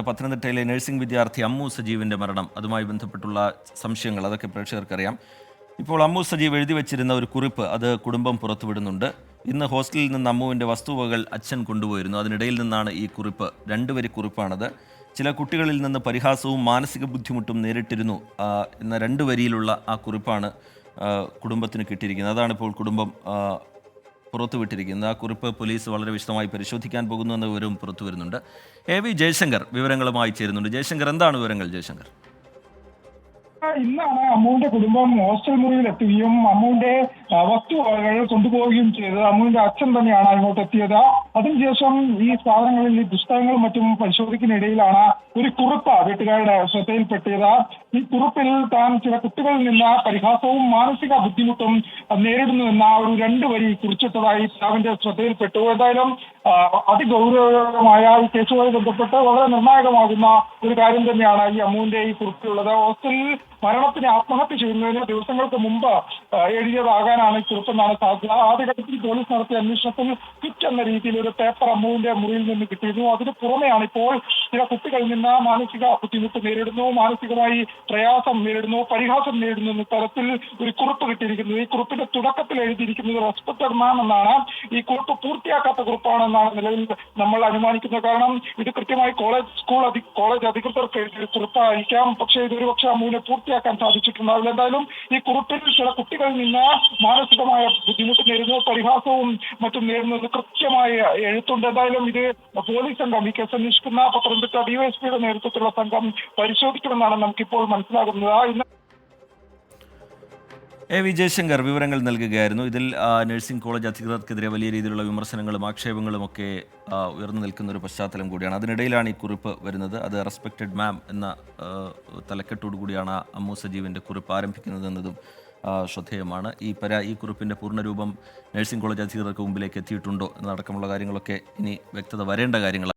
പത്തനംതിട്ടയിലെ നഴ്സിംഗ് വിദ്യാർത്ഥി അമ്മു സജീവിന്റെ മരണം. അതുമായി ബന്ധപ്പെട്ടുള്ള സംശയങ്ങൾ അതൊക്കെ പ്രേക്ഷകർക്കറിയാം. ഇപ്പോൾ അമ്മു സജീവ് എഴുതി വെച്ചിരുന്ന ഒരു കുറിപ്പ് അത് കുടുംബം പുറത്തുവിടുന്നുണ്ട്. ഇന്ന് ഹോസ്റ്റലിൽ നിന്ന് അമ്മുവിന്റെ വസ്തുവകൾ അച്ഛൻ കൊണ്ടുപോയിരുന്നു. അതിനിടയിൽ നിന്നാണ് ഈ കുറിപ്പ് രണ്ടുവരി കുറിപ്പാണത്. ചില കുട്ടികളിൽ നിന്ന് പരിഹാസവും മാനസിക ബുദ്ധിമുട്ടും നേരിട്ടിരുന്നു. എന്ന രണ്ട് വരിയിലുള്ള ആ കുറിപ്പാണ് കുടുംബത്തിന് കിട്ടിയിരിക്കുന്നത്. അതാണ് ഇപ്പോൾ കുടുംബം പുറത്തുവിട്ടിരിക്കുന്നത് ആ കുറിപ്പ് പോലീസ് വളരെ വിശദമായി പരിശോധിക്കാൻ പോകുന്നു എന്ന വിവരവും പുറത്തു വരുന്നുണ്ട്. എ വി ജയശങ്കർ വിവരങ്ങളുമായി ചേരുന്നുണ്ട്. ജയശങ്കർ എന്താണ് വിവരങ്ങൾ ജയശങ്കർ? ഇന്നാണ് അമ്മുവിന്റെ കുടുംബം ഹോസ്റ്റൽ മുറിയിൽ എത്തുകയും അമ്മുവിന്റെ വസ്തു വസ്തുവകകൾ കൊണ്ടുപോവുകയും ചെയ്തത്. അമ്മുവിന്റെ അച്ഛൻ തന്നെയാണ് അങ്ങോട്ട് എത്തിയത് അതിനുശേഷം ഈ സ്ഥാപനങ്ങളിൽ ഈ പുസ്തകങ്ങളും മറ്റും പരിശോധിക്കുന്നതിനിടയിലാണ് ഒരു കുറിപ്പ് വീട്ടുകാരുടെ ശ്രദ്ധയിൽപ്പെട്ടത് ഈ കുറിപ്പിൽ താൻ ചില കുട്ടികളിൽ നിന്ന് പരിഹാസവും മാനസിക ബുദ്ധിമുട്ടും നേരിടുന്നുവെന്ന ഒരു രണ്ട് വരി കുറിച്ചിട്ടതായി പിതാവിന്റെ ശ്രദ്ധയിൽപ്പെട്ടു ഏതായാലും അതിഗൗരവമായ ഈ കേസുമായി ബന്ധപ്പെട്ട് വളരെ നിർണായകമാകുന്ന ഒരു കാര്യം തന്നെയാണ് ഈ അമ്മുവിന്റെ ഈ കുറിപ്പിലുള്ളത്. ഹോസ്റ്റലിൽ മരണത്തിന് ആത്മഹത്യ ചെയ്യുന്നതിന് ദിവസങ്ങൾക്ക് മുമ്പ് എഴുതിയതാകാനാണ് ഈ കുറിപ്പെന്നാണ് സാധ്യത. ആദ്യഘട്ടത്തിൽ പോലീസ് നടത്തിയ അന്വേഷണത്തിൽ കിറ്റ് എന്ന രീതിയിൽ ഒരു പേപ്പർ അമ്മുവിന്റെ മുറിയിൽ നിന്ന് കിട്ടിയിരുന്നു. അതിന് പുറമെയാണ് ഇപ്പോൾ ചില കുട്ടികൾ നിന്ന് മാനസിക ബുദ്ധിമുട്ട് നേരിടുന്നു മാനസികമായി പ്രയാസം നേരിടുന്നു പരിഹാസം നേരിടുന്നു എന്ന തരത്തിൽ ഒരു കുറിപ്പ് കിട്ടിയിരിക്കുന്നത്. ഈ കുറിപ്പിന്റെ തുടക്കത്തിൽ എഴുതിയിരിക്കുന്നത് റെസ്പെക്ടഡ് മാം എന്നാണ്. ഈ കുറിപ്പ് പൂർത്തിയാക്കാത്ത കുറിപ്പാണെന്നാണ് നിലവിൽ നമ്മൾ അനുമാനിക്കുന്നത്. കാരണം ഇത് കൃത്യമായി കോളേജ് സ്കൂൾ അധി കോളേജ് അധികൃതർക്ക് എഴുതിയ കുറിപ്പായിരിക്കാം. പക്ഷേ ഇതൊരു പക്ഷെ അമ്മുവിനെ പൂർത്തിയാക്കാൻ സാധിച്ചിട്ടുണ്ടാവില്ല എന്തായാലും ഈ കുറിപ്പിൽ ചില കുട്ടികളിൽ നിന്ന് മാനസികമായ ബുദ്ധിമുട്ട് നേരിടുന്നു പരിഹാസവും മറ്റും നേരിടുന്നത് കൃത്യമായ എഴുത്തുണ്ട്. എന്തായാലും ഇത് പോലീസ് സംഘം ഈ കേസ് അന്വേഷിക്കുന്ന പത്തനംതിട്ട ഡിവൈഎസ്പിയുടെ നേതൃത്വത്തിലുള്ള സംഘം പരിശോധിക്കുമെന്നാണ് നമുക്കിപ്പോൾ മനസ്സിലാകുന്നത്. എ. വി ജയശങ്കർ വിവരങ്ങൾ നൽകുകയായിരുന്നു. ഇതിൽ നഴ്സിംഗ് കോളേജ് അധികൃതർക്കെതിരെ വലിയ രീതിയിലുള്ള വിമർശനങ്ങളും ആക്ഷേപങ്ങളും ഒക്കെ ഉയർന്നു നിൽക്കുന്ന ഒരു പശ്ചാത്തലം കൂടിയാണ്. അതിനിടയിലാണ് ഈ കുറിപ്പ് വരുന്നത്. അത് റെസ്പെക്റ്റഡ് മാം എന്ന തലക്കെട്ടോടു കൂടിയാണ് അമ്മു സജീവിന്റെ കുറിപ്പ് ആരംഭിക്കുന്നത് എന്നതും ശ്രദ്ധേയമാണ്. ഈ പരാ ഈ കുറിപ്പിന്റെ പൂർണരൂപം നഴ്സിംഗ് കോളേജ് അധികൃതർക്ക് മുമ്പിലേക്ക് എത്തിയിട്ടുണ്ടോ എന്നടക്കമുള്ള കാര്യങ്ങളൊക്കെ ഇനി വ്യക്തത വരേണ്ട കാര്യങ്ങളാണ്.